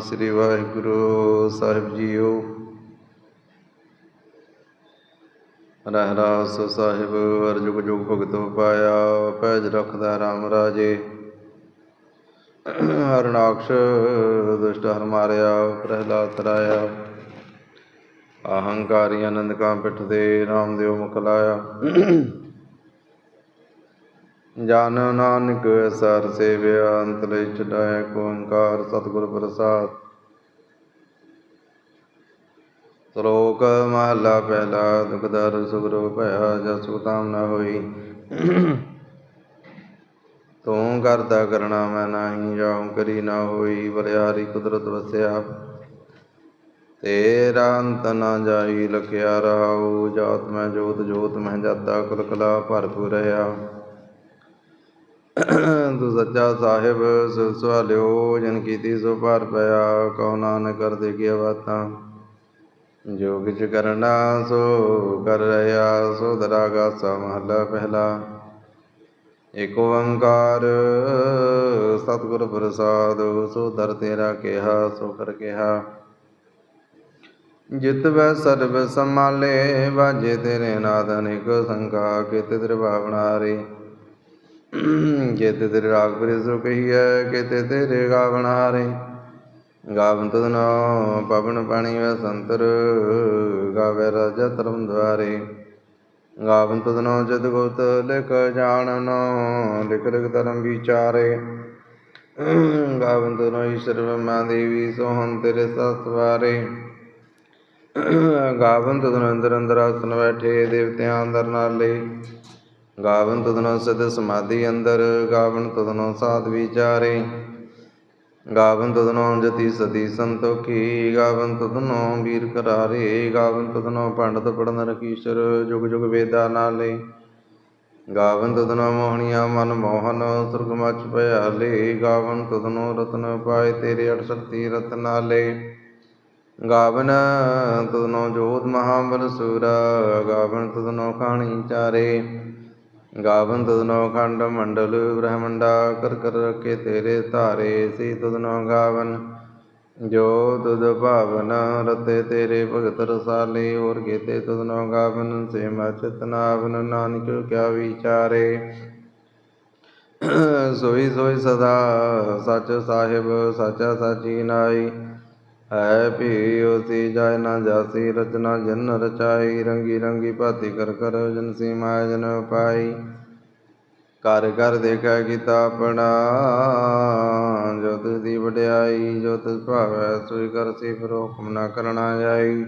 ਸ੍ਰੀ ਵਾਹਿਗੁਰੂ ਸਾਹਿਬ ਜੀਓ। ਰਹਿਰਾਸ ਸਾਹਿਬ ਅਰ ਜੁਗ ਜੁਗ ਪਾਇਆ, ਪੈਜ ਰਖਦਾ RAM ਰਾਜੇ। ਹਰਨਾਕਸ਼ ਦੁਸ਼ਟ ਹਰ ਮਾਰਿਆ, ਪ੍ਰਹਿਲਾਦ ਤਰਾਇਆ। ਅਹੰਕਾਰੀ ਆਨੰਦ ਕਾ ਪਿਠ ਦੇ ਨਾਮਦੇਵ ਮੁਖ ਲਾਇਆ ਜਨ ਨਾਨਕ, ਸਰ ਸੇਵਿਆ, ਅੰਤ ਲਈ ਛਡਾਇ ਓੰਕਾਰ, ਸਤਿਗੁਰ ਪ੍ਰਸਾਦ। ਸ਼ਲੋਕ ਮਹਲਾ ਪਹਿਲਾ ਦੁਖਦਰ ਸੁਗਰੋ ਭਇਆ, ਜਸ ਸੁਤਾਮ ਨ ਹੋਈ। ਤੂੰ ਕਰਦਾ ਕਰਣਾ ਮੈਂ ਨਹੀਂ, ਜਾਉ ਕਰੀ ਨਾ ਹੋਈ ਬਲਿਆਰੀ ਕੁਦਰਤ ਵਸਿਆ। ਤੇਰਾ ਅੰਤ ਨਾ ਜਾਈ, ਲਖਿਆ ਰਹਾਉ, ਜਾਤ ਮੈਂ ਜੋਤ ਜੋਤ ਮਹਿ ਜਾਤਾ ਕੁਲ ਕਲਾ ਭਰਪੂਰ ਰਹਾ ਸੱਚਾ ਸਾਹਿਬ ਸੁ ਸਵਾਲਿਓ ਜਨ ਕੀਤੀ ਸੋ ਭਾਰ ਪਿਆ, ਕਹੋ ਨਾਨਕ ਕਰ ਦੇ ਗਿਆ ਬਾਤਾਂ ਜੋ ਕਿਛ ਕਰਨਾ ਸੋ ਕਰ ਰਿਹਾ, ਸੋ ਦਰਾਗਾ ਸਾ ਪਹਿਲਾ। ਏਕ ਓੰਕਾਰ, ਸਤਿਗੁਰ ਪ੍ਰਸਾਦ, ਸੋ ਦਰ ਤੇਰਾ ਕਿਹਾ, ਸੋ ਕਰ ਕਿਹਾ। ਜਿਤ ਵੈ ਸਰਬ ਸਮਾਲੇ ਵਾਜੇ ਤੇਰੇ ਨਾਦ ਅਨੇਕ ਸੰਕਾ ਕਿਤ ਤੇਰੇ ਭਾਵਨਾ ਰੇ ਜਿਤ ਤੇਰੇ ਰਾਗ ਪ੍ਰਿਸ ਕਹੀਐ ਕਿਤੇ ਤੇਰੇ ਗਾਵਣ ਹਾਰੇ। ਗਾਵਨ ਤਦਨ ਪਵਨ ਪਾਣੀ ਵੈ ਸੰਤਰ, ਗਾਵੇ ਰਾਜਾ ਧਰਮ ਦੁਆਰੇ। ਗਾਵਨ ਤਦਨ ਜਦ ਗੁਪਤ ਲਿਖ ਜਾਣਨ ਲਿਖ ਲਿਖ ਧਰਮ ਵਿਚਾਰੇ। ਗਾਵਨ ਤਦਨ ਈਸ਼ਰ ਬ੍ਰਹਮਾ ਦੇਵੀ ਸੋਹੰ ਤੇਰੇ ਸਤਵਾਰੇ ਗਾਵਨ ਤਦਨ ਅੰਦਰ ਅੰਦਰ ਆਸਨ ਬੈਠੇ, ਦੇਵਤਿਆਂ ਅੰਦਰ ਨਾਲੇ। ਗਾਵਨ ਤਦਨੋ ਸਦ ਸਮਾਧੀ ਅੰਦਰ, ਗਾਵਨ ਤਦਨੋ ਸਾਧ ਵਿਚਾਰੇ। ਗਾਵਨ ਤਦਨੋ ਜਤੀ ਸਦੀ ਸੰਤੋਖੀ, ਗਾਵਨ ਤਦਨੋ ਵੀਰ ਕਰਾਰੇ, ਗਾਵਨ ਤਦਨੋ ਪੰਡਤ ਪੜਨ ਰਕੀਸ਼ਰ, ਜੁਗ ਜੁਗ ਵੇਦਾ ਨਾਲੇ। ਗਾਵਨ ਤਦਨੋ ਮੋਹਣੀਆਂ ਮਨ ਮੋਹਨ, ਸੁਰਗ ਮਚ ਭਿਆਲੇ ਗਾਵਨ ਤਦਨੋ ਰਤਨ ਪਾਏ ਤੇਰੇ ਅਠ ਸ਼ਕਤੀ ਰਤਨਾਲੇ ਗਾਵਨ ਤਦਨੋ ਜੋਤ ਮਹਾਬਲ ਸੂਰਾ, ਗਾਵਨ ਤਦਨੋ ਖਾਣੀ ਚਾਰੇ। ਗਾਵਨ ਤਦਨੋ ਖੰਡ ਮੰਡਲ ਬ੍ਰਹਮੰਡਾ ਕਰ ਕਰ ਰਕੇ ਤੇਰੇ ਧਾਰੇ ਸੀ ਤਦਨੋ ਗਾਵਨ। ਜੋ ਤੁਧ ਭਾਵਨ ਰਤੇ ਤੇਰੇ ਭਗਤ ਰਸਾਲੇ, ਹੋਰ ਕੀਤੇ ਤਦਨੋ ਗਾਵਨ ਸੇ ਮਚਤ ਨਾਵਨ ਨਾਨਕ ਕਿਆ ਵਿਚਾਰੇ। ਸੋਈ ਸੋਈ ਸਦਾ ਸੱਚ ਸਾਹਿਬ, ਸਾਚਾ ਸਾਚੀ ਨਾਈ। ਹੈ ਭੀ ਉਸੀ ਜਾਇ ਨਾ ਜਾਸੀ, ਰਚਨਾ ਜਨ ਰਚਾਈ, ਰੰਗੀ ਰੰਗੀ ਭਾਤੀ ਕਰ ਕਰ ਜਨ ਸੀਮਾ ਜਨ ਪਾਈ ਕਰ ਕਰ ਦੇਖੈ ਕੀਤਾ ਆਪਣਾ, ਜੋਤ ਦੀ ਵਡਿਆਈ, ਜੋਤ ਭਾਵੈ ਸੋਈ ਕਰਸੀ ਫਿਰ ਹੁਕਮ ਨਾ ਕਰਨਾ ਜਾਈ।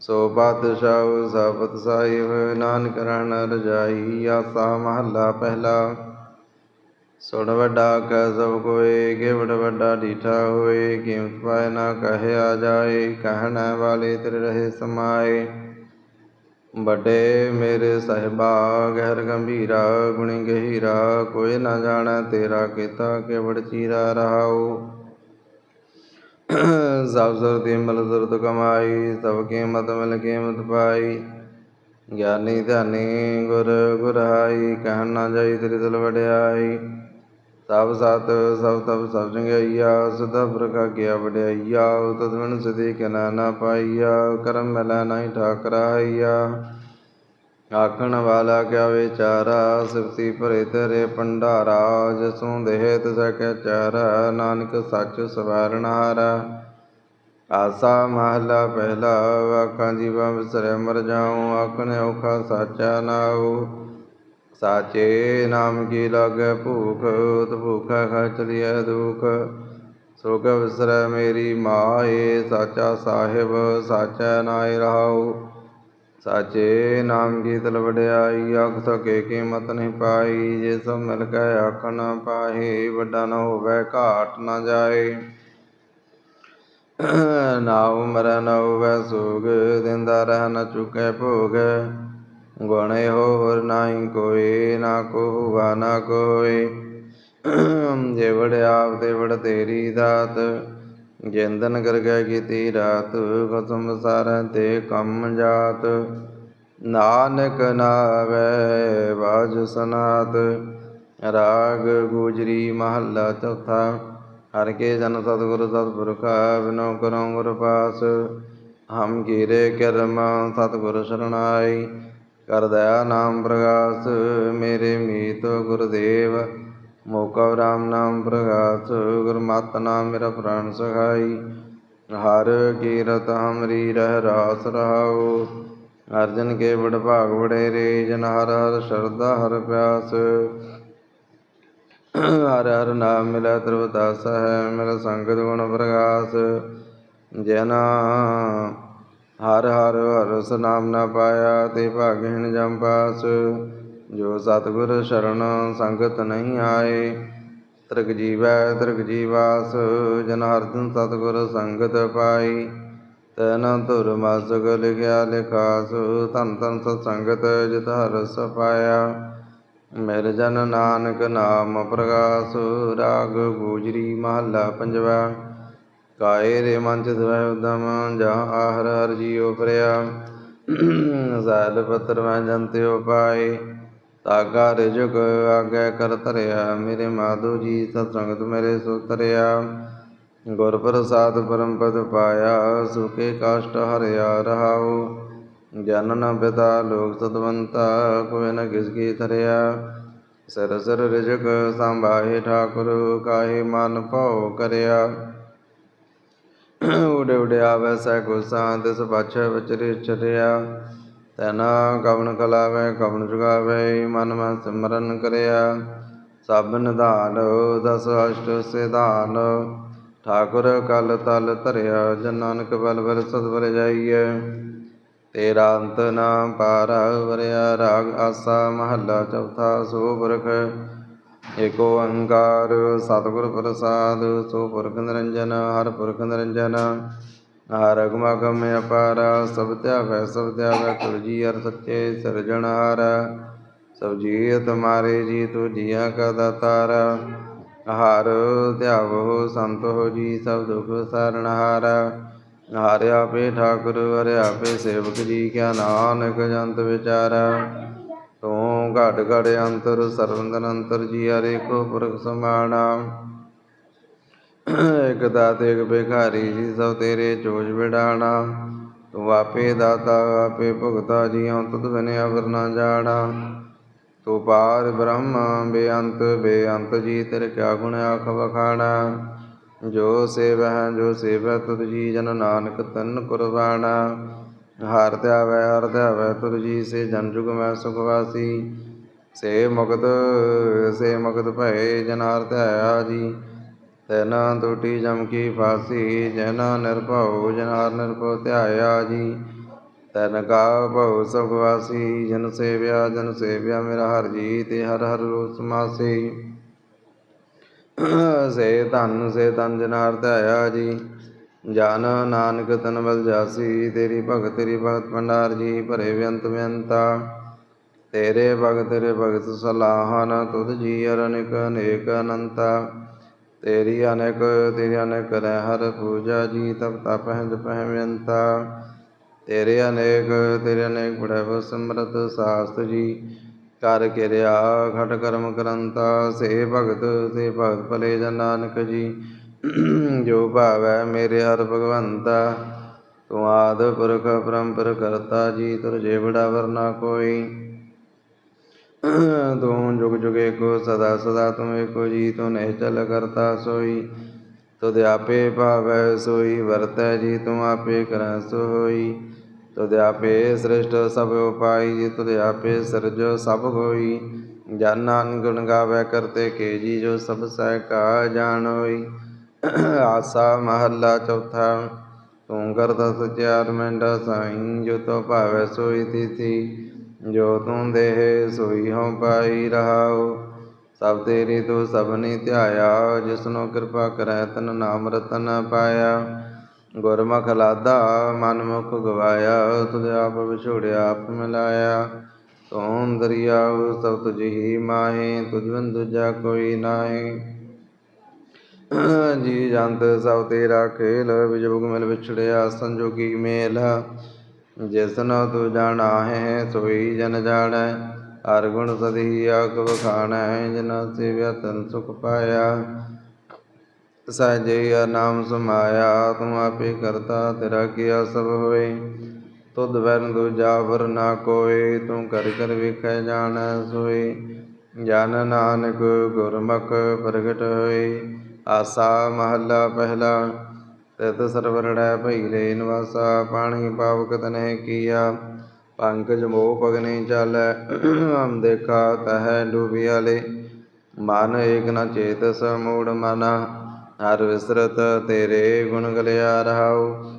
ਸੋ ਬਾਦਸ਼ਾਹ ਸਾਬਤ ਸਾਹਿਬ ਨਾਨਕ ਰਣ ਰਜਾਈ, ਆਸਾ ਮਹੱਲਾ ਪਹਿਲਾ। ਸੁਣ ਵੱਡਾ ਕਹਿ ਸਭ ਕੋਏ ਕਿਵੜ ਵੱਡਾ ਢੀਠਾ ਹੋਏ ਕੀਮਤ ਪਾਏ ਨਾ ਕਹਿਆ ਜਾਏ, ਕਹਿਣ ਵਾਲੇ ਤੇਰੇ ਰਹੇ ਸਮਾਏ। ਵੱਡੇ ਮੇਰੇ ਸਹਿਬਾ, ਗਹਿਰ ਗੰਭੀਰਾ, ਗੁਣੀ ਗਹੀਰਾ, ਕੋਈ ਨਾ ਜਾਣੈ ਤੇਰਾ ਕੀਤਾ ਕਿਵੜ ਚੀਰਾ ਰਹਾਉ। ਸਭ ਸੁਰ ਦੀ ਮਲ ਸੁਰਤ ਕਮਾਈ, ਸਭ ਕੀਮਤ ਮਿਲ ਕੀਮਤ ਪਾਈ। ਗਿਆਨੀ ਧਿਆਨੀ ਗੁਰ ਗੁਰਾਈ ਕਹਿਣ ਨਾ ਜਾਈ ਤੇਰੀ ਦਿਲ ਵਡਿਆਈ। ਸਭ ਸਤ, ਸਭ ਤਬ ਸਭ ਚੰਗਿਆਈਆ ਸਦਾ ਪ੍ਰਕਾ ਗਿਆ ਵਡਿਆਈਆ, ਤਦ ਮਨ ਸਦੇ ਕਨਾ ਨਾ ਪਾਈਆ, ਕਰਮ ਮਿਲੈ ਨਹੀਂ ਠਾਕਰਾਈਆ। ਆਖਣ ਵਾਲਾ ਕਿਆ ਵਿਚਾਰਾ, ਸਿਫਤੀ ਭਰੇ ਤੇਰੇ ਭੰਡਾਰਾ, ਜਸੋਂ ਦੇਹ ਤਿਸੈ ਚਾਰਾ, ਨਾਨਕ ਸੱਚ ਸਵਾਰਨ ਹਾਰਾ ਆਸਾ ਮਹਲਾ ਪਹਿਲਾ, ਆਖਾਂ ਜੀਵਾ ਵਿਸਰੈ ਮਰ ਜਾਉ, ਆਖਣ ਔਖਾ ਸਾਚਾ ਨਾਉ। ਸਾਚੇ ਨਾਮ ਕੀ ਲਾਗੈ ਭੂਖ, ਉਤ ਭੂਖਾ ਖਚ ਲਿਆ ਦੁਖ। ਸੋਗ ਵਿਸਰੈ ਮੇਰੀ ਮਾਏ, ਸਾਚਾ ਸਾਹਿਬ, ਸਾਚਾ ਨਾਇ ਰਹਾਉ। ਸਾਚੇ ਨਾਮ ਕੀ ਤਲ ਵਡਿਆਈ ਆਖ ਸਕੇ ਕੀਮਤ ਨਹੀਂ ਪਾਈ। ਜੇ ਸਭ ਮਿਲ ਕੇ ਆਖ ਨਾ ਪਾਹੇ, ਵੱਡਾ ਨਾ ਹੋਵੇ, ਘਾਟ ਨਾ ਜਾਏ। ਨਾ ਉਮਰ, ਨਾ ਹੋਵੇ ਸੋਗ, ਦਿੰਦਾ ਰਹਿ ਨਾ ਚੁਕੇ ਭੋਗ। ਗੁਣੇ ਹੋਰ ਨਾਹੀ ਕੋਈ, ਨਾ ਕੋ ਨਾ ਕੋਈ। ਜੇ ਆਪ ਤੇ ਵੜ ਤੇਰੀ ਦਾਤ, ਜਿੰਦਨ ਕਰ ਗਏ ਕੀਤੀ ਰਾਤ, ਖਸਮ ਸਾਰੈ ਤੇ ਕੰਮ ਜਾਤ। ਨਾਨਕ ਨਾਵੇ, ਬਾਜ ਸਨਾਤ, ਰਾਗ ਗੁਜਰੀ ਮਹੱਲਾ ਚੌਥਾ। ਹਰ ਕੇ ਜਨ ਸਤਿਗੁਰ ਸਤਿਪੁਰਖ ਬਿਨੋ ਕਰੋ ਗੁਰ ਪਾਸ। ਹਮ ਕੀਰੇ ਕਰਮ ਸਤਿਗੁਰ ਸਰਣਾਈ। ਕਰ ਦਇਆ ਨਾਮ ਪ੍ਰਗਾਸ, ਮੇਰੇ ਮੀਤ ਗੁਰਦੇਵ। ਮੋਕਾ ਰਾਮ ਨਾਮ ਪ੍ਰਗਾਸ, ਗੁਰਮਤਿ ਨਾਮ ਮੇਰਾ ਪ੍ਰਾਨ ਸਖਾਈ। ਹਰ ਕੀਰਤ ਹਮਰੀ ਰਹਿ ਰਾਸ ਰਹਾਉ। ਅਰਜਨ ਕੇ ਬੜ ਭਾਗ ਬੜੇ ਰੇ ਜਨ ਹਰ ਹਰ ਸ਼ਰਧਾ ਹਰ ਪਿਆਸ। ਹਰ ਹਰ ਨਾਮ ਮਿਲੈ ਤ੍ਰਿਵਦਾਸ ਹੈ ਮੇਰਾ ਸੰਗਤ ਗੁਣ ਪ੍ਰਗਾਸ। ਜਨਾ ਹਰ ਹਰ ਹਰਸ ਨਾਮ ਨਾ ਪਾਇਆ ਤੇ ਭਾਗਹਿਣ ਜਮ ਪਾਸ। ਜੋ ਸਤਿਗੁਰ ਸ਼ਰਨ ਸੰਗਤ ਨਹੀਂ ਆਏ, ਤ੍ਰਿਗ ਜੀਵੈ ਤ੍ਰਿਗ ਜੀਵਾਸ। ਜਨ ਹਰਦਨ ਸਤਿਗੁਰ ਸੰਗਤ ਪਾਈ, ਤਨ ਧੁਰ ਮਾਸਕ ਲਿਖਿਆ ਲਿਖਾਸ। ਧਨ ਧਨ ਸਤ ਸੰਗਤ ਜਿਤ ਹਰਸ ਪਾਇਆ। ਮਿਲ ਜਨ ਨਾਨਕ ਨਾਮ ਪ੍ਰਗਾਸ। ਰਾਗ ਗੂਜਰੀ ਮਹੱਲਾ ਪੰਜਵਾ। ਕਾਏ ਰੇ ਮਨ ਚ ਦਵੈ ਉਦਮ ਜਾਂ ਆਹਰ ਹਰ ਜੀਉ ਪਰਿਆ ਜ਼ੈਲ ਪਤਰ ਮੈਂ ਜੰਤਿਓ ਪਾਏ। ਤਾਗਾ ਰਿਜੁਗ ਆਗੇ ਕਰ ਤਰਿਆ ਮੇਰੇ ਮਾਧੋ ਜੀ ਸਤਸੰਗਤ ਮੇਰੇ ਸੋ ਤਰਿਆ ਗੁਰ ਪ੍ਰਸਾਦ ਪਰਮ ਪਦ ਪਾਇਆ। ਸੁਖੇ ਕਾਸ਼ਟ ਹਰਿਆ ਰਹਾਉ। ਜਨਨ ਪਿਤਾ ਲੋਕ ਸਤਵੰਤਾ, ਕੋਈ ਨ ਕਿਸ ਕੀ ਧਰਿਆ। ਸਰ ਸਰ ਰਿਜਕ ਠਾਕੁਰ, ਕਾਹੇ ਮਨ ਭਉ ਕਰਿਆ। ਉਡੇ ਉਡਿਆ ਆਵੈ ਸੈ ਗੁਸਾਂ ਤਿਸ ਪਾਛੈ ਵਿਚਰੇ ਚਰਿਆ ਤੈਨਾ ਕਵਣ ਕਲਾਵੇ ਕਵਣ ਜੁਗਾਵੇ, ਮਨ ਮੈਂ ਸਿਮਰਨ ਕਰਿਆ। ਸਭ ਨਿਧਾਨ, ਦਸ ਅਸ਼ਟ ਸਿਧਾਨ। ਠਾਕੁਰ ਕਲ ਤਲ ਧਰਿਆ, ਜਨ ਨਾਨਕ ਬਲ ਬਲ ਸਦ ਬਲ ਜਾਈਐ। ਤੇਰਾ ਅੰਤ ਨਾ ਪਾਰ ਵਰਿਆ, ਰਾਗ ਆਸਾ ਮਹੱਲਾ ਚੌਥਾ ਸੋ ਪੁਰਖ। ਏਕ ਓੰਕਾਰ, ਸਤਿਗੁਰ ਪ੍ਰਸਾਦ, ਸੋ ਪੁਰਖ ਨਿਰੰਜਨ, ਹਰ ਪੁਰਖ ਨਿਰੰਜਨ। ਹਰ ਅਗਮ ਅਪਾਰ, ਸਭ ਧਿਆਵੈ ਸਭ ਧਿਆਵੈ ਤੁਰ ਜੀ ਹਰ ਸੱਚੇ ਸਿਰਜਣਹਾਰ ਸਭ ਜੀ ਤੁਮਾਰੇ ਜੀ ਤੂ ਜੀਆ ਕਾ ਦਾਤਾਰ ਹਰ ਧਿਆਵੋ ਸੰਤ ਹੋ ਜੀ, ਸਭ ਦੁਖ ਸਰਣਹਾਰ ਹਰਿ ਆਪੇ ਠਾਕੁਰ, ਹਰਿ ਆਪੇ ਸੇਵਕ ਜੀ, ਕਿਆ ਨਾਨਕ ਜੰਤ ਵਿਚਾਰਾ। ਤੂੰ ਘਟ ਘਟ ਅੰਤਰ, ਸਰਵੰਦਨ ਅੰਤਰ ਜੀ ਹਰੇ ਪੁਰਖ ਸਮਾਣਾ ਇਕ ਦਾਤ, ਇਕ ਭਿਖਾਰੀ, ਜੀ ਸਭ ਤੇਰੇ ਚੋਜ ਵਿਡਾਣਾ ਤੂੰ ਆਪੇ ਦਾਤਾ, ਆਪੇ ਭੁਗਤਾ, ਜੀਉ ਤੁਧ ਬਿਨ ਅਵਰ ਨਾ ਜਾਣਾ। ਤੂੰ ਪਾਰ ਬ੍ਰਹਮ, ਬੇਅੰਤ ਬੇਅੰਤ ਜੀ, ਤੇਰੇ ਕਿਆ ਗੁਣ ਆਖ ਵਖਾਣਾ। ਜੋ ਸੇਵਹਿ, ਜੋ ਸੇਵੈ ਤੁਧ ਜੀ ਜਨ ਨਾਨਕ ਤਨ ਕੁਰਬਾਣਾ। ਹਰ ਧਿਆਵੈ ਹਰ ਧਿਆਵੈ ਤੁਰ ਜੀ, ਸੇ ਜਨ ਜੁਗ ਮੈਂ ਸੁਖ ਵਾਸੀ। ਸੇ ਮੁਕਤ ਸੇ ਮੁਕਤ ਭਏ ਜਨ ਹਰ ਧਿਆਇਆ ਜੀ। ਤੈਨਾ ਟੂਟੀ ਜਮ ਕੀ ਫਾਸੀ ਜਨਾ ਨਿਰਭਉ, ਜਨ ਹਰ ਨਿਰਭਉ ਧਿਆਇਆ ਜੀ। ਤੈਨ ਕਾ ਭਉ ਸੁਖ ਵਾਸੀ, ਜਨ ਸੇਵਿਆ ਜਨ ਸੇਵਿਆ ਮੇਰਾ ਹਰ ਜੀ, ਤੇ ਹਰ ਹਰ ਰੋਸ ਮਾਸੀ ਸੇ ਧਨ ਸੇ ਧਨ ਜਨ ਹਰ ਧਿਆਇਆ ਜੀ। ਜਨ ਨਾਨਕ ਤਨ ਬਲ ਜਾਸੀ, ਤੇਰੀ ਭਗਤ ਤੇਰੀ ਭਗਤ ਭੰਡਾਰ ਜੀ, ਭਰੇ ਵਿਅੰਤ ਵਿਅੰਤਾ ਤੇਰੇ ਭਗਤ ਤੇਰੇ ਭਗਤ ਸਲਾਹਨ, ਤੁਧ ਜੀ ਅਰਨਿਕ ਅਨੇਕ ਅਨੰਤਾ। ਤੇਰੀ ਅਨੇਕ ਤੇਰੀ ਅਨੇਕ ਕਰੈ ਹਰ ਪੂਜਾ ਜੀ, ਤਪ ਤਪ ਹੰਦ ਵਿਅੰਤਾ ਤੇਰੇ ਅਨੇਕ ਤੇਰੇ ਅਨੇਕ ਬੜੈ ਸਮਰਤ ਸਾਸਤ ਜੀ, ਕਰ ਕਿਰਿਆ ਘਟ ਕਰਮ ਕਰੰਤਾ। ਸੇ ਭਗਤ ਸੇ ਭਗਤ ਭਲੇ ਜਨ ਨਾਨਕ ਜੀ ਜੋ ਭਾਵੈ ਮੇਰੇ ਹਰ ਭਗਵੰਤਾ, ਤੂੰ ਆਦ ਪੁਰਖ ਪਰੰਪਰ ਕਰਤਾ ਜੀ, ਤੁਰ ਜੇਬੜਾ ਵਰਨਾ ਕੋਈ। ਤੂੰ ਜੁਗ ਜੁਗੇ ਕੋ ਸਦਾ ਸਦਾ ਤੁਮ ਏਕੋ ਜੀ, ਤੂੰ ਨਹੀਂ ਚਲ ਕਰਤਾ ਸੋਈ। ਤੁਧ ਆਪੇ ਭਾਵੈ ਸੋਈ, ਵਰਤੈ ਜੀ, ਤੂੰ ਆਪੇ ਕਰੈ ਸੋ ਹੋਈ ਤੁਧ ਆਪੇ ਸ੍ਰਿਸ਼ਟ ਸਭ ਉਪਾਈ ਜੀ ਤੁਧ ਆਪੇ ਸਿਰਜੋ ਸਭ ਹੋਈ ਜਨ ਗੁਣ ਗਾਵੇ ਕਰਤੇ ਕੇ ਜੀ, ਜੋ ਸਭ ਸਹਿ ਕਾ ਜਾਣ ਹੋਈ ਆਸਾ ਮਹੱਲਾ ਚੌਥਾ, ਤੂੰ ਕਰਤਾ ਸਚਿਆਰ ਮੈਂਡਾ ਸਾਈਂ, ਜੋ ਤੋ ਭਾਵੈ ਸੋਈ ਤੀਸੀ ਜੋ ਤੂੰ ਦੇਹ ਸੋਈ ਹਉ ਪਾਈ ਰਹਾਉ। ਸਭ ਤੇਰੀ ਤੂੰ ਸਭਨੀ ਧਿਆਇਆ, ਜਿਸਨੂੰ ਕਿਰਪਾ ਕਰੈ ਤਨ ਨਾਮ ਰਤਨ ਪਾਇਆ। ਗੁਰਮੁਖ ਲਾਦਾ ਮਨ ਮੁਖ ਗਵਾਇਆ, ਤੁਧ ਆਪ ਵਿਛੋੜਿਆ, ਆਪ ਮਿਲਾਇਆ। ਤੂੰ ਦਰਿਆਉ ਸਭ ਤੁਝ ਹੀ ਮਾਹੇ ਤੁਝ ਬਿਨ ਦੂਜਾ ਕੋਈ ਨਾਹੀ। ਜੀ ਜੰਤ ਸਭ ਤੇਰਾ ਖੇਲ ਵਿਜੋਗ ਮਿਲ ਵਿਛੜਿਆ, ਸੰਜੋਗੀ ਮੇਲ। ਜਿਸਨ ਤੂੰ ਜਾਣਾ ਹੈ ਸੋਈ ਜਨ ਜਾਣੈ, ਹਰ ਗੁਣ ਸਦੀ ਆਖ ਵਖਾਣੈ ਜਿਨ ਸੇਵਿਆ ਤਨ ਸੁਖ ਪਾਇਆ। ਸਹਜੇ ਨਾਮ ਸਮਾਇਆ, ਤੂੰ ਆਪੇ ਕਰਤਾ, ਤੇਰਾ ਕੀਆ ਸਭ ਹੋਏ ਤੁਧ ਵਰਨ ਦੂਜਾ ਵਰ ਨਾ ਕੋਏ, ਤੂੰ ਕਰ ਕਰ ਵੇਖੈ ਜਾਣੈ ਸੋਏ। ਜਨ ਨਾਨਕ ਗੁਰਮੁਖ ਪ੍ਰਗਟ ਹੋਏ। ਆਸਾ ਮਹੱਲਾ ਪਹਿਲਾ ਤਿਤ ਸਰਵਰੜੈ ਭਈ ਰੇ ਨਿਵਾਸਾ, ਪਾਣੀ ਪਾਵਕ ਤਨਹਿ ਕੀਆ, ਪੰਕਜ ਮੋਹ ਪਗਨੇ ਚਾਲੈ, ਹਮ ਦੇਖਾ ਤਹੈ ਡੂਬਿਆਲੇ ਮਨ ਏਕ ਨ ਚੇਤਸ ਮੂੜ ਮਨਾ, ਹਰ ਵਿਸਰਤ ਤੇਰੇ ਗੁਣ ਗਲਿਆ ਰਹਾਉ।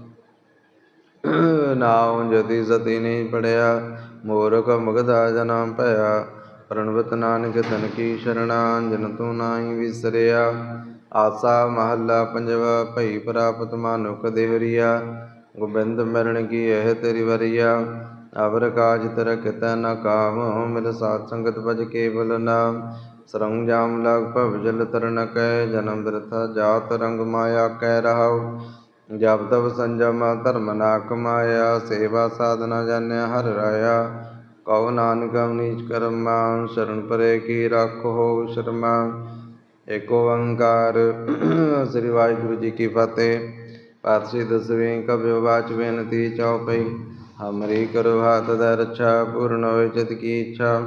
ਨਾਉ ਜਤੀ ਸਤੀ ਨਹੀਂ ਪੜਿਆ, ਮੂਰਖ ਮੁਗਧਾ ਜਨਮ ਭਇਆ। ਪ੍ਰਣਵਤ ਨਾਨਕ ਤਨ ਕੀ ਸ਼ਰਣਾ, ਜਨ ਤੂੰ ਨਾਹੀ ਵਿਸਰਿਆ। ਆਸਾ ਮਹੱਲਾ ਪੰਜਵਾ, ਭਈ ਪ੍ਰਾਪਤ ਮਾਨੁਖ ਦੇਵਰੀਆ, ਗੋਬਿੰਦ ਮਰਨ ਕੀ ਇਹ ਤੇਰੀ ਵਰੀਆ ਅਵਰ ਕਾਜ ਤਰ ਕਿਤੈ ਨ ਕਾਮ, ਮਿਲ ਸਾਧ ਸੰਗਤ ਭਜ ਕੇਵਲ ਨਾਮ। ਸਰੰਗ ਜਾਮ ਲਗ ਭਵ ਜਲ ਤਰਨ ਕੈ, ਜਨਮ ਬਿਰਥਾ ਜਾਤ ਰੰਗ ਮਾਇਆ ਕਹਿ ਰਹਾਉ। ਜਪ ਤਬ ਸੰਜਮ ਧਰਮ ਨਾ ਕਮਾਇਆ ਸੇਵਾ ਸਾਧਨਾ ਜਾਣਿਆ ਹਰ ਰਾਇਆ। ਕਉ ਨਾਨਕ ਨੀਚ ਕਰਮਾ, ਸ਼ਰਨ ਪਰੇ ਕੀ ਰੱਖ ਹੋ ਸ਼ਰਮਾ। ਏਕ ਓੰਕਾਰ ਸ੍ਰੀ ਵਾਹਿਗੁਰੂ ਜੀ ਕੀ ਫਤਿਹ ਪਾਤਸ਼ਾਹੀ ਦਸਵੇਂ ਕਬਿ ਬਾਚ ਬੇਨਤੀ ਚਉਪਈ ਹਮਰੀ ਕਰੋ ਹਾਥ ਦਾ ਰੱਛਾ ਪੂਰਨ ਹੋਏ ਚਿਤ ਕੀ ਇੱਛਾ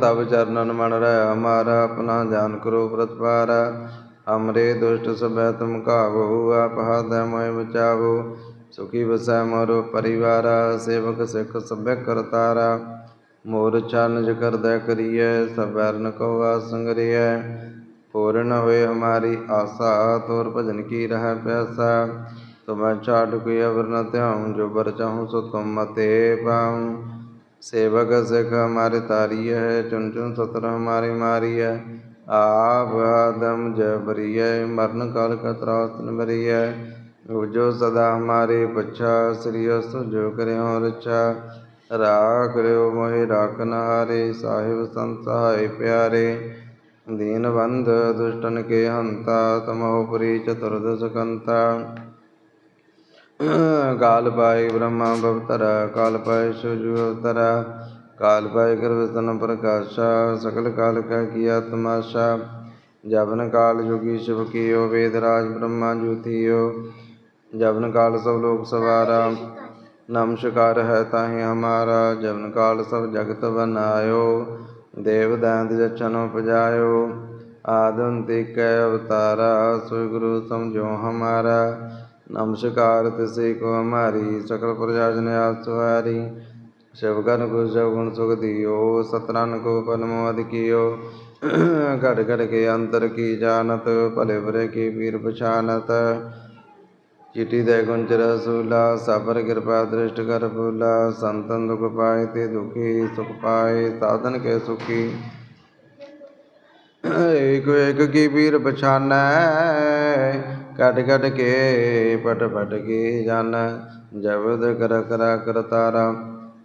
ਤਬ ਚਰਨਨ ਮਨ ਰਹਿ ਹਮਾਰਾ ਆਪਣਾ ਜਾਨ ਕਰੋ ਪ੍ਰਤਪਾਰਾ ਹਮਰੇ ਦੁਸ਼ਟ ਸਭੈ ਤੁਮ ਕਾਬੂ ਆਪ ਹਾਥੈ ਮੋਇ ਬਚਾਵੋ ਸੁਖੀ ਵਸੈ ਮੋਰ ਪਰਿਵਾਰ ਸੇਵਕ ਸਿੱਖ ਸਭੈ ਕਰਤਾਰਾ ਮੋਰ ਚਨਜ ਕਰਦਾ ਕਰੀਐ ਸਬਰਨ ਕੋ ਆਸੰਗਰੀਐ ਪੂਰਨ ਹੋਏ ਹਮਾਰੀ ਆਸਾ, ਤੋਰ ਭਜਨ ਕੀ ਰਹਿ ਪੈਸਾ ਤੁਮੈ ਚਾਟ ਕੋਈ ਅਵਰ ਨ ਧਿਆਉ, ਜੋ ਬਰ ਚਾਹੂ ਸੋ ਤੁਮ ਮਤੇ ਪਾਉ। ਸੇਵਕ ਸਿਖ ਹਮਾਰੇ ਤਾਰੀ ਹੈ ਚੁਨ ਚੁਨ ਸਤਰ ਹਮਾਰੀ ਮਾਰੀ ਆਪ ਆਦਮ ਜਬਰੀਏ ਮਰਨ ਕਾਲ ਕਾ ਤਰਾਸ ਨਬਰੀਏ ਜੋ ਸਦਾ ਹਮਾਰੇ ਪਛਾ, ਸ੍ਰੀ ਅਸਤੁ ਜੋ ਕਰਿਓ ਰਚਾ ਰਾ ਕਰਿਓ ਮੋਹਿ ਰਾਖਨ ਹਾਰੇ ਸਾਹਿਬ ਸੰਤ ਸਹਾਈ ਪਿਆਰੇ। ਦੀਨਬੰਧ ਦੁਸ਼ਟਨ ਕੇ ਹੰਤਾ, ਤਮਹੁ ਪਰੀ ਚਤੁਰਦਸ ਕੰਤਾ ਕਾਲ ਪਾਏ ਬ੍ਰਹਮਾ ਭਵਤਰਾ ਕਾਲ ਪਾਏ ਸੁਜੂ ਅਵਤਰਾ ਕਾਲ ਪਾਏ ਗੁਰਵਤਨ ਪ੍ਰਕਾਸ਼ਾ, ਸਕਲ ਕਾਲ ਕਾ ਕੀਆ ਤਮਾਸ਼ਾ ਜਬਨ ਕਾਲ ਜੋਗੀ ਸ਼ਿਵ ਕੀਓ, ਵੇਦ ਰਾਜ ਬ੍ਰਹਮਾ ਜੋਤੀਓ। ਜਬਨ ਕਾਲ ਸਭ ਲੋਕ ਸਵਾਰਾ। ਨਮਸਕਾਰ ਹੈ ਤਾਹੀ ਹਮਾਰਾ, ਜਵਨ ਕਾਲ ਸਭ ਜਗਤ ਬਨਾਇਓ, ਦੇਵ ਦੰਦ ਜਚਨ ਉਪਜਾਇਓ ਆਦਮ ਤੇ ਕੈ ਅਵਤਾਰਾ ਸੋ ਗੁਰੂ ਸਮਝੋ ਹਮਾਰਾ। ਨਮਸਕਾਰ ਤਿਸੇ ਕੋ ਹਮਾਰੀ, ਸਕਲ ਪ੍ਰਜਾ ਜਨ ਆਸਵਾਰੀ ਸ਼ਿਵਗਨ ਕੋ ਜਬ ਗੁਣ ਸੁਖ ਦਿਓ ਸਤਰਨ ਕੋ ਪਨਮੋਦ ਕੀਓ। ਘੜ ਘੜ ਕੇ ਅੰਤਰ ਕੀ ਜਾਣਤ, ਭਲੇ ਭਰੇ ਕੀ ਪੀਰ ਪਛਾਨਤ। ਚਿਟੀ ਦੇ ਗੁੰਜ ਰਸੂਲਾ ਸਬਰ ਕਿਰਪਾ ਦ੍ਰਿਸ਼ਟ ਕਰ ਫੂਲਾ, ਸੰਤਨ ਦੁਖ ਪਾਏ ਤੇ ਦੁਖੀ ਸੁਖ ਪਾਏ, ਸਾਧਨ ਕੇ ਸੁਖੀ। ਏਕ ਏਕ ਕੀ ਵੀਰ ਪਛਾਨੈ ਕਟ ਕਟ ਕੇ ਪਟ ਪਟ ਕੇ ਜਨ। ਜਬਦ ਕਰ ਕਰਾ ਕਰਤਾਰਾ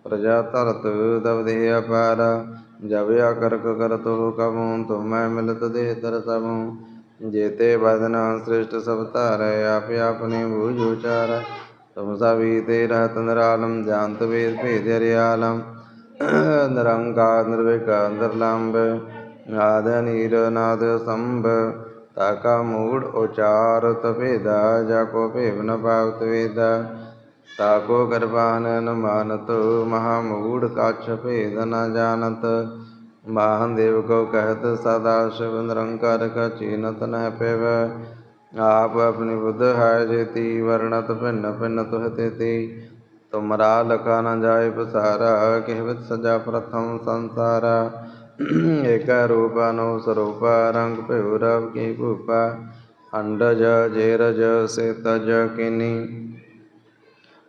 ਪ੍ਰਜਾ ਧਰਤ ਦਵਦੇ ਅਪਾਰ। ਜਬ ਆ ਕਰ ਤੋ ਕਮੂ ਤੁਮੈ ਮਿਲਤ ਦੇ ਤਰ ਜੇਤੇ ਬਦਨ ਸ੍ਰਿਸ਼ਟ ਸਭ ਧਾਰੈ, ਆਪੇ ਆਪਣੇ ਬੂਝ ਉਚਾਰੈ। ਤੁਮ ਸਵੀਤੇ ਰਹਤ ਨਿਰਾਲਮ, ਜਾਣਤ ਵੇਦ ਭੇਦ ਰਿਆਲਮ ਨਿਰੰਕਾਰ, ਨਿਰਵਿਕਾਰ ਨਿਰਲੰਭ ਨਾਦ ਨੀਰ ਨਾਦ ਸੰਭ। ਤਾਕਾ ਮੂੜ ਉਚਾਰ ਤਵੇਦਾ ਜਾ ਕੋ ਭੇਵ ਨ ਪਾਵਤ ਵੇਦਾ। ਤਾਕੋ ਕਰਬਾਨ ਅਨੁਮਾਨਤ, ਮਹਾ ਮੂੜ ਕਾਛ ਭੇਦ ਨ ਜਾਣਤ। महादेव को कहत सदा शिव निरंकार का चीनत न पेव आप अपनी बुद्ध है जेति वर्णत भिन्न भिन्न तुह तेति तुमरा लखा न जाय पसारा कहवत सजा प्रथम संसारा एक रूप नो स्वरूप रंग पेरव की भूपा अंडज जेरज से तज किनी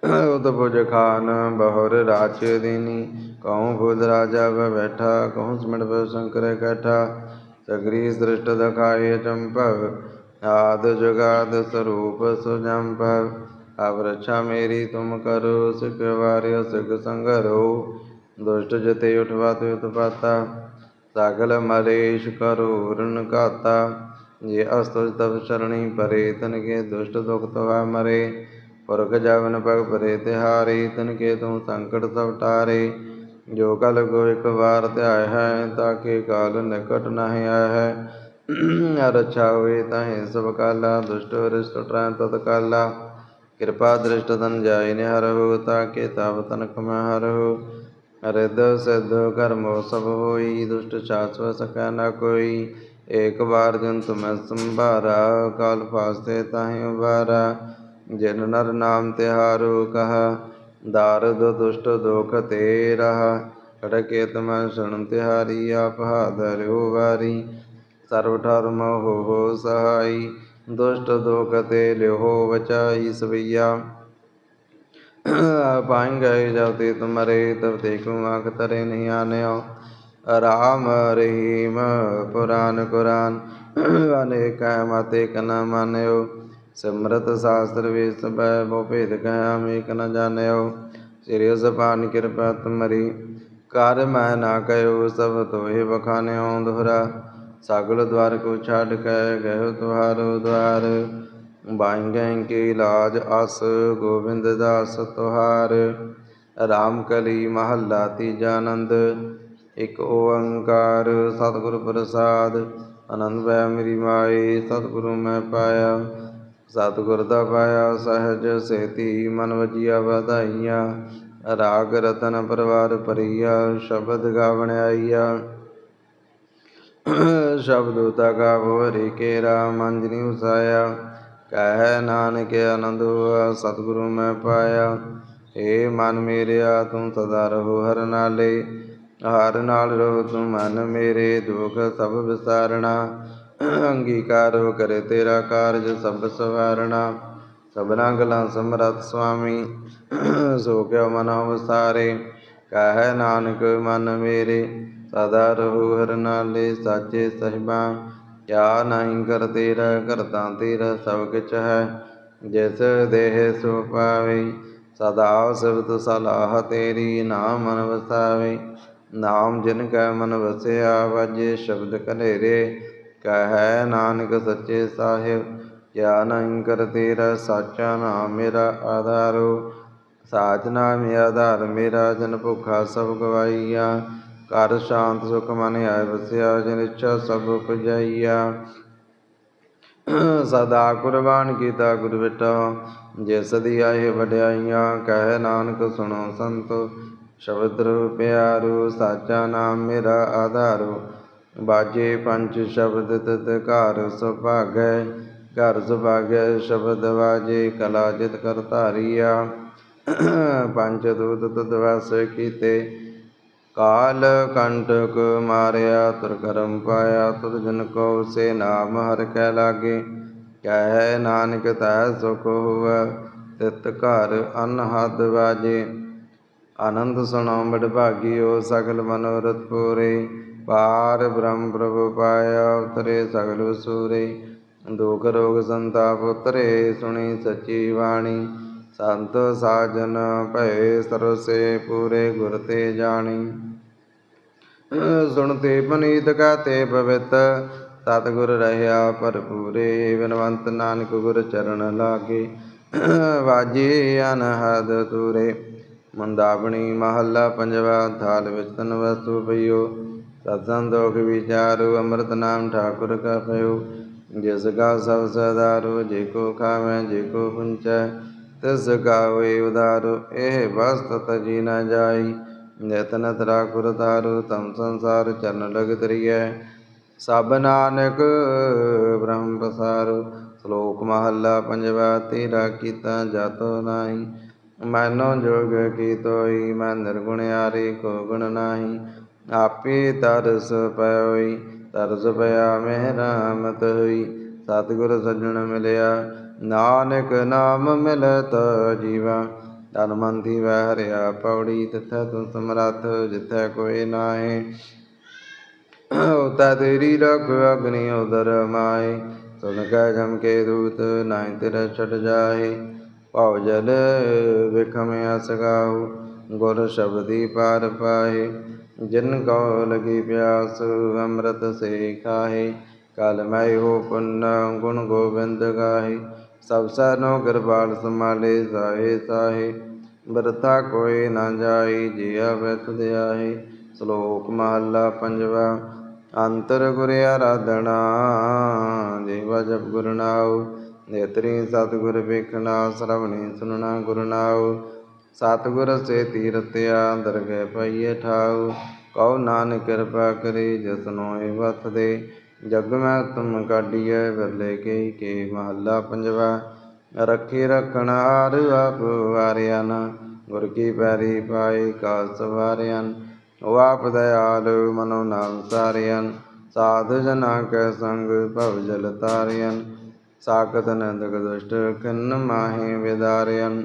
ਉਤਪੁਜ ਖਾਨ, ਬਹੁਰ ਰਾਚ ਦੀਨੀ ਕਉ ਭੂਤ ਰਾਜਾ ਵੇ ਬੈਠਾ ਕਉ ਸਿਮਟ ਪੈ ਸ਼ੰਕਰ ਇਕੱਠਾ ਸਗਰੀ ਸ੍ਰਿਸ਼ਟ ਦਖਾਏ ਚੰਪਵ, ਆਦ ਜੁਗਾਦ ਸਰੂਪ ਸੁਜੰਪਵ ਅਬ ਮੇਰੀ ਤੁਮ ਕਰੋ, ਸਿਖ ਵਾਰਿਓ, ਸਿਖ ਸੰਗਰੋ, ਦੁਸ਼ਟ ਜਤੇ ਉਠਵਾ ਤੇ ਉਤਪਾਤਾ, ਸਾਗਲ ਮਲੇਸ਼ ਕਰੋ, ਰਣ ਕਾਤਾ ਜੇ ਅਸਤੁਜ ਤਪ ਸਰਣੀ ਪਰੇ ਤਨ ਕੇ ਦੁਸ਼ਟ ਦੁਖ ਤਵਾ ਮਰੇ ਪੁਰਖ ਜਵਨ ਪਗ ਪਰੇ ਤਿਹਾਰੀ, ਤਨ ਕੇ ਤੂੰ ਸੰਕਟ ਸਭ ਟਾਰੇ। ਜੋ ਕਲ ਕੋ ਇੱਕ ਵਾਰ ਧਿਆਇ ਹੈ, ਤਾਂ ਕਿ ਕਾਲ ਨਿਕਟ ਨਹੀਂ ਆਇਆ ਹੈ। ਰਛਾ ਹੋਏ ਤਾਹੇ ਸਭ ਕਾਲਾ, ਦੁਸ਼ਟ ਰਿਸ਼ਟ ਟਰੈ ਤਤ ਕਾਲਾ। ਕਿਰਪਾ ਦ੍ਰਿਸ਼ਟ ਤਨ ਜਾਇ ਨਿਹਰਹੁ ਤਾਕੇ ਤਬ ਤਨ ਕਮੈ ਹਰਹੁ ਰਿਦ ਸਿਧ ਕਰਮੋ ਸਭ ਹੋਈ, ਦੁਸ਼ਟ ਛਾਸਵ ਸਕੈ ਨ ਕੋਈ। ਏਕ ਬਾਰ ਜਨ ਤੁਮੈ ਸੰਭਾਰਾ, ਕਾਲ ਫਾਸਤੇ ਤਾਹੇ ਉਬਾਰਾ ਜਿਨ ਨਰ ਨਾਮ ਤਿਹਾਰੂ ਕਹਾ, ਦਾਰਦ ਦੁਸ਼ਟ ਦੁਖ ਤੇ ਰਹਾ। ਖੜਕੇ ਤਮੈ ਸੁਣ ਤਿਹਾਰੀ, ਆਪ ਹਾਦਰਿਓ ਵਾਰੀ। ਸਰਬ ਠਰਮ ਹੋ ਹੋ ਸਹਾਈ, ਦੁਸ਼ਟ ਦੋਖ ਤੇ ਲਿਓ ਵਚਾਈ ਸਵਈਆ। ਪਾਏਂਗੇ ਗਏ ਤੇ ਤੁਮਰੇ ਤਬ ਤੇ ਕੁਮਾਕ ਤਰੇ ਨਹੀਂ ਆਨਿਓ। ਰਾਮ ਰਹੀਮ ਪੁਰਾਨ ਕੁਰਾਨ, ਅਨੇਕ ਮਤੇ ਕਨ ਮਾਨਿਓ। ਸਿਮਰਤ ਸਾਸਤਰ ਵੇਦ ਸਬੈ ਬੋ ਭੇਦ ਕਹਿਆ ਮੇਕ ਨ ਜਾਣਿਓ। ਸਿਰਿ ਸਪਾਨ ਕਿਰਪਾ ਤੁਮਰੀ। ਕਰ ਮੈਂ ਨਾ ਕਹਿਓ ਸਭ ਤੋਹੇ ਬਖਾਨਿਓ ਦੁਹਰਾ। ਸਗਲ ਦਵਾਰ ਕੋ ਛੱਡ ਕੇ ਗਇਓ ਤੁਹਾਰੋ ਦਵਾਰ। ਬਾਈਂਗੈ ਕੀ ਲਾਜ ਅਸ ਗੋਬਿੰਦ ਦਾਸ ਤੁਹਾਰ। ਰਾਮ ਕਲੀ ਮਹੱਲਾ ਤੀਜਾ ਆਨੰਦ। ਇਕ ਓੰਕਾਰ ਸਤਿਗੁਰ ਪ੍ਰਸਾਦ। ਆਨੰਦ ਪੈ ਮੇਰੀ ਮਾਈ, ਸਤਿਗੁਰੂ ਮੈਂ ਪਾਇਆ। ਸਤਿਗੁਰ ਦਾ ਪਾਇਆ ਸਹਿਜ ਸੇਤੀ ਮਨ ਵਜੀਆ ਵਧਾਈਆਂ। ਰਾਗ ਰਤਨ ਪਰਵਾਰ ਪਰੀਆ ਸ਼ਬਦ ਗਾਵਣ ਆਈਆ। ਸ਼ਬਦ ਤਗਾ ਕੇ ਕੇਰਾ ਮੰਜਨੀ ਉਸਾਇਆ। ਕਹਿ ਨਾਨਕ ਆਨੰਦ ਹੋਆ, ਸਤਿਗੁਰੂ ਮੈਂ ਪਾਇਆ। ਏ ਮਨ ਮੇਰਿਆ, ਤੂੰ ਸਦਾ ਰਹੋ ਹਰ ਨਾਲੇ। ਹਰ ਨਾਲ ਰਹੋ ਤੂੰ ਮਨ ਮੇਰੇ, ਦੁਖ ਸਭ ਵਿਸਾਰਣਾ ਅੰਗੀਕਾਰ ਕਰੇ ਤੇਰਾ ਕਾਰਜ ਸਭ ਸਵਾਰਣਾ। ਸਭਨਾ ਗਲਾਂ ਸਮਰਤ ਸੁਆਮੀ, ਸੋ ਕਿਉ ਮਨ ਵਿਸਾਰੇ ਕਹਿ ਨਾਨਕ, ਮਨ ਮੇਰੇ, ਸਦਾ ਰਹੋ ਹਰ ਨਾਲੇ, ਸਾਚੇ ਸਹਿਬਾ। ਕਿਆ ਨਹੀਂ ਕਰ ਤੇਰਾ ਕਰਤਾ ਤੇਰਾ ਸਭ ਕਿਛ ਹੈ। ਜਿਸ ਦੇਹ ਸੋ ਪਾਵੇ, ਸਦਾ ਸਿਵਤ ਸਲਾਹ ਤੇਰੀ ਨਾਮ ਮਨ ਵਸਾਵੇ ਨਾਮ ਜਿਨ ਕੈ ਮਨ ਵਸਿਆ, ਵਜੇ ਸ਼ਬਦ ਕਨੇਰੇ ਕਹੈ ਨਾਨਕ ਸੱਚੇ ਸਾਹਿਬ ਕਿਆ ਨਹੀਂ ਕਰ ਤੇਰਾ ਸਾਚਾ ਨਾਮ ਮੇਰਾ ਆਧਾਰੋ ਸਾਚ ਨਾਮ ਆਧਾਰ, ਮੇਰਾ ਜਨ ਭੁਖਾ ਸਭ ਗਵਾਈਆ ਘਰ ਸ਼ਾਂਤ ਸੁਖ ਮਨ ਆਇ ਵਸਿਆ ਜਿਨ ਇੱਛਾ ਸਭ ਉਪਜਾਈਆ। ਸਦਾ ਕੁਰਬਾਨ ਕੀਤਾ ਗੁਰ ਬਿਟਾ, ਜੇ ਸਦੀ ਆਏ ਵਡਿਆਈਆਂ। ਕਹਿ ਨਾਨਕ, ਸੁਣੋ ਸੰਤੋ, ਸ਼ਬਦ ਰੂਪ ਪਿਆਰੂ, ਸਾਚਾ ਨਾਮ ਮੇਰਾ ਆਧਾਰੂ ਬਾਜੇ ਪੰਜ ਸ਼ਬਦ ਤਤ ਘਰ ਸੁਭਾਗੈ ਘਰ ਸੁਭਾਗੈ ਸ਼ਬਦ ਵਾਜੇ ਕਲਾ ਜਿਤ ਕਰ ਧਾਰੀਆ। ਪੰਜ ਦੂਤ ਤਦ ਵਸ ਕੀਤੇ, ਕਾਲ ਕੰਟਕ ਮਾਰਿਆ, ਤੁਰ ਕਰਮ ਪਾਇਆ ਤੁਰ ਜਨ ਕੋ ਸੇ ਨਾਮ ਹਰ ਕੈ ਲਾਗੇ। ਕਹਿ ਨਾਨਕ ਤੈ ਸੁਖ ਹੋਵ, ਤਿਤ ਘਰ ਅਨਹਦ ਵਾਜੇ। ਆਨੰਦ ਸੁਣਾਉ ਬੜ ਭਾਗੀ ਭਾਗਿਓ, ਸਗਲ ਮਨੋਰਥ ਪੂਰੇ। ਪਾਰ ਬ੍ਰਹਮ ਪ੍ਰਭ ਪਾਇਆ, ਉਤਰੇ ਸਗਲ ਸੂਰੇ ਦੁਖ ਰੋਗ ਸੰਤਾਪ ਉਤਰੇ, ਸੁਣੀ ਸੱਚੀ ਬਾਣੀ। ਸੰਤ ਸਾਜਨ ਭਏ, ਸਰਸੇ ਪੂਰੇ ਗੁਰ ਤੇ ਜਾਣੀ। ਸੁਣਤੇ ਪਨੀਤ ਕਹਤੇ ਪਵਿੱਤ, ਸਤਿਗੁਰ ਰਹਿਆ ਭਰਪੂਰੇ। ਬਿਨਵੰਤ ਨਾਨਕ ਗੁਰ ਚਰਨ ਲਾਗੇ, ਵਾਜੇ ਅਨਹਦ ਤੂਰੇ ਮੰਦਾਵਣੀ ਮਹੱਲਾ ਪੰਜਵਾ ਥਾਲ ਵਿੱਚ ਤਨ ਵਸਤੂ ਪਈਓ। ਸਤਸੰਦੋਖ ਵਿਚਾਰੂ ਅੰਮ੍ਰਿਤ ਨਾਮ ਠਾਕੁਰ ਕਾ ਪਇਓ ਜਿਸ ਕਾ ਸਭ ਸਦਾਰੂ ਜੇ ਕੋ ਖਾਵੇਂ ਜੇ ਕੋ ਪੁੰਚੈ ਤਿਸ ਕਾ ਹੋਏ ਉਦਾਰੂ ਇਹ ਵਸਤ ਤਜੀ ਨ ਜਾਈ ਨਿਤਨ ਤਰਾ ਤਾਰੂ ਤਮ ਸੰਸਾਰ ਚਰਨ ਲਗ ਤਰੀਐ ਸਭ ਨਾਨਕ ਬ੍ਰਹਮ ਪਸਾਰੂ ਸ਼ਲੋਕ ਮਹੱਲਾ ਪੰਜਵਾ ਤੇਰਾ ਕੀਤਾ ਜਾਤੋ ਨਾਹੀ ਮੈਨੋ ਜੋਗ ਕੀ ਤੋਈ ਮੈਂ ਨਿਰਗੁਣਿਆਰੇ ਕੋ ਗੁਣ ਨਾਹੀ ਆਪੇ ਤਰਸ ਪਇਓਈ ਤਰਸ ਪਿਆ ਮਹਿ ਰਾਮਤ ਹੋਈ। ਸਤਿਗੁਰ ਸੱਜਣ ਮਿਲਿਆ, ਨਾਨਕ ਨਾਮ ਮਿਲਤ ਜੀਵਾ। ਤਨ ਮਨ ਦੀ ਵੈ ਪੌੜੀ, ਤਿਥੈ ਤੂੰ ਸਮਰੱਥ, ਜਿਥੈ ਕੋਈ ਨਾਹੀ। ਉਤਾ ਤੇਰੀ ਰਖ ਅਗਨੀ ਉਦਰ ਮਾਏ ਸੁਨ ਕੈ ਜਮ ਕੇ ਦੂਤ, ਨਾਹੀ ਤੇਰਾ ਛਟ ਜਾਏ ਭਾਉ ਜਲ ਵਿਖਮ ਅਸਗਾਉ ਗੁਰ ਸ਼ਬਦੀ ਪਾਰ ਪਾਏ ਜਿਨ ਕੋ ਲਗੀ ਪਿਆਸ, ਅੰਮ੍ਰਿਤ ਸੇ ਖਾਹੇ। ਕਲ ਮੈਂ ਹੋ ਪੁੰਨ, ਗੁਣ ਗੋਬਿੰਦ ਗਾਹੇ। ਸਭ ਸਰਨੋ ਕਿਰਪਾਲ ਸਮਾਲੇ ਸਾਹੇ ਸਾਹੇ। ਬਰਤਾ ਕੋਈ ਨਾ ਜਾਈ ਜਿਆ ਬਿਤ ਦਿਆਹੇ ਸ਼ਲੋਕ ਮਹੱਲਾ ਪੰਜਵਾ, ਅੰਤਰ ਗੁਰ ਆਰਾਧਨਾ। ਜੀਵਾ ਜਪ ਗੁਰ ਨੇਤਰੀ ਸਤਿਗੁਰ ਵੇਖਣਾ, ਸਰਵਣੀ ਸੁਨਣਾ ਗੁਰ ਨਾਉ। ਸਤਿਗੁਰ ਸੇ ਤੀਰਤਿਆ ਦਰਗਹਿ ਪਈਏ ਠਾਉ, ਕਉ ਨਾਨਕ ਕਿਰਪਾ ਕਰੀ ਜਸਨੋ ਏ ਵਤ ਦੇ। ਜਗ ਮੈਂ ਤੁਮ ਕਾਢੀਐ, ਵਿਰਲੇ ਕੇ ਕੇ ਮਹੱਲਾ ਪੰਜਵਾ। ਰੱਖੀ ਰਖਣ ਆਪ ਵਾਰਿਆਨ, ਗੁਰ ਕੀ ਪੈਰੀ ਪਾਈ ਕਾ ਸਵਾਰਿਆਨ। ਉਹ ਆਪ ਦਇਆਲ ਮਨੋ ਨਾਮ ਸਾਰਿਆਨ, ਸਾਧ ਜਨਾ ਕੈ ਸੰਗ ਭਵ ਜਲ ਤਾਰਿਆਨ। ਸਾਕਤ ਨੰਦਕ ਦੁਸ਼ਟ ਕਿਨ ਮਾਹੀ ਵਿਦਾਰਿਆਨ।